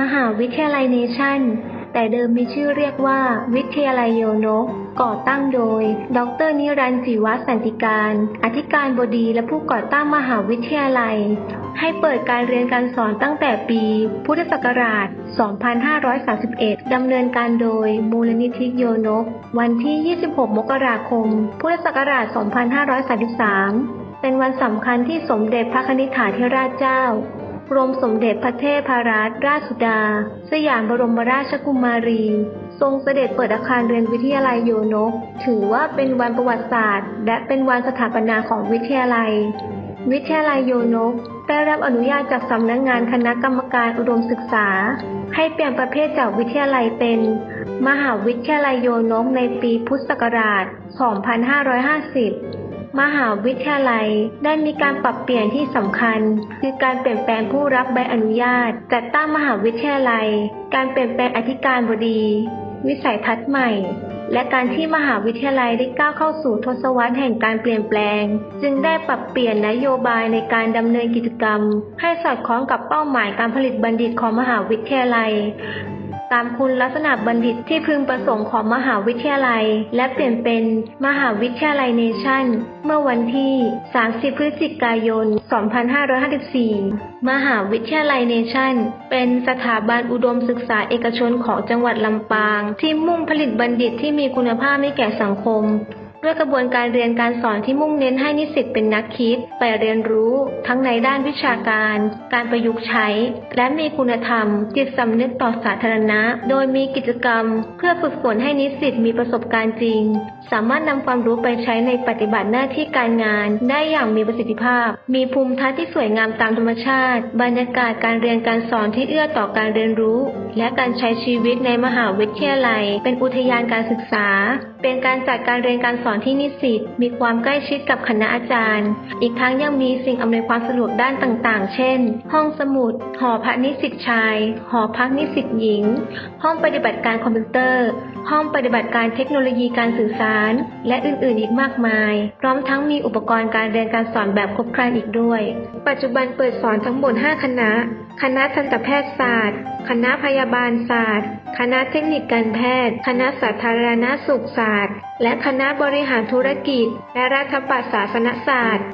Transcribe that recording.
มหาวิทยาลัยเนชั่น แต่เดิมมีชื่อเรียกว่า วิทยาลัยโยนก ก่อตั้งโดย ดรนิรันดร์ศิวสันติการ อธิการบดีและผู้ก่อตั้งมหาวิทยาลัย ให้เปิดการเรียนการสอนตั้งแต่ปี พุทธศักราช 2531 ดำเนินการโดยมูลนิธิโยนก วันที่ 26 มกราคม พุทธศักราช 2533 เป็นวันสำคัญที่สมเด็จพระคณิษฐาธิราชเจ้า กรมสมเด็จพระเทพรัตนราชสุดา สยามบรมราชกุมารี ทรงเสด็จเปิดอาคารเรียนวิทยาลัยโยนก ถือว่าเป็นวันประวัติศาสตร์ และเป็นวันสถาปนาของวิทยาลัย วิทยาลัยโยนก ได้รับอนุญาตจากสำนักงานคณะกรรมการอุดมศึกษา ให้เปลี่ยนประเภทจากวิทยาลัยเป็น มหาวิทยาลัยโยนกในปีพุทธศักราช 2550 มหาวิทยาลัย ได้มีการปรับเปลี่ยนที่สำคัญ คือการเปลี่ยนแปลงผู้รับใบอนุญาต จัดตั้งมหาวิทยาลัย การเปลี่ยนแปลงอธิการบดี วิสัยทัศน์ใหม่ และการที่มหาวิทยาลัยได้ก้าวเข้าสู่ทศวรรษแห่งการเปลี่ยนแปลง จึงได้ปรับเปลี่ยนนโยบายในการดำเนินกิจกรรม ให้สอดคล้องกับเป้าหมายการผลิตบัณฑิตของมหาวิทยาลัย ตามคุณลักษณะบัณฑิตที่พึงประสงค์ของมหาวิทยาลัย และเปลี่ยนเป็นมหาวิทยาลัยเนชั่น เมื่อวันที่ 30 พฤศจิกายน 2554 มหาวิทยาลัยเนชั่น เป็นสถาบันอุดมศึกษาเอกชนของจังหวัดลำปาง ที่มุ่งผลิตบัณฑิตที่มีคุณภาพให้แก่สังคม ด้วยกระบวนการเรียนการสอนที่มุ่งเน้นให้นิสิตเป็นนักคิดไปเรียนรู้ทั้งในด้านวิชาการ การประยุกต์ใช้ และมีคุณธรรม จิตสำนึกต่อสาธารณะ โดยมีกิจกรรม เพื่อฝึกฝนให้นิสิตมีประสบการณ์จริง สามารถนำความรู้ไปใช้ในปฏิบัติหน้าที่การงาน ได้อย่างมีประสิทธิภาพ มีภูมิทัศน์ที่สวยงามตามธรรมชาติ บรรยากาศการเรียนการสอนที่เอื้อต่อการเรียนรู้และการใช้ชีวิตในมหาวิทยาลัย เป็นอุทยานการศึกษา เป็นการจัดการเรียนการสอนที่นิสิตมีความใกล้ชิดกับคณะอาจารย์ อีกทั้งยังมีสิ่งอำนวยความสะดวกด้านต่างๆ เช่น ห้องสมุด หอพักนิสิตชาย หอพักนิสิตหญิง ห้องปฏิบัติการคอมพิวเตอร์ ห้องปฏิบัติการเทคโนโลยีการสื่อสาร และอื่นๆ อีกมากมาย พร้อมทั้งมีอุปกรณ์การเรียนการสอนแบบครบครันอีกด้วย ปัจจุบันเปิดสอนทั้งหมด 5 คณะ คณะทันตแพทยศาสตร์ คณะพยายาบาลศาสตร์ คณะเทคนิคการแพทย์ คณะสาธารณสุขศาสตร์ และคณะบริหารธุรกิจ และรัฐประศาสนศาสตร์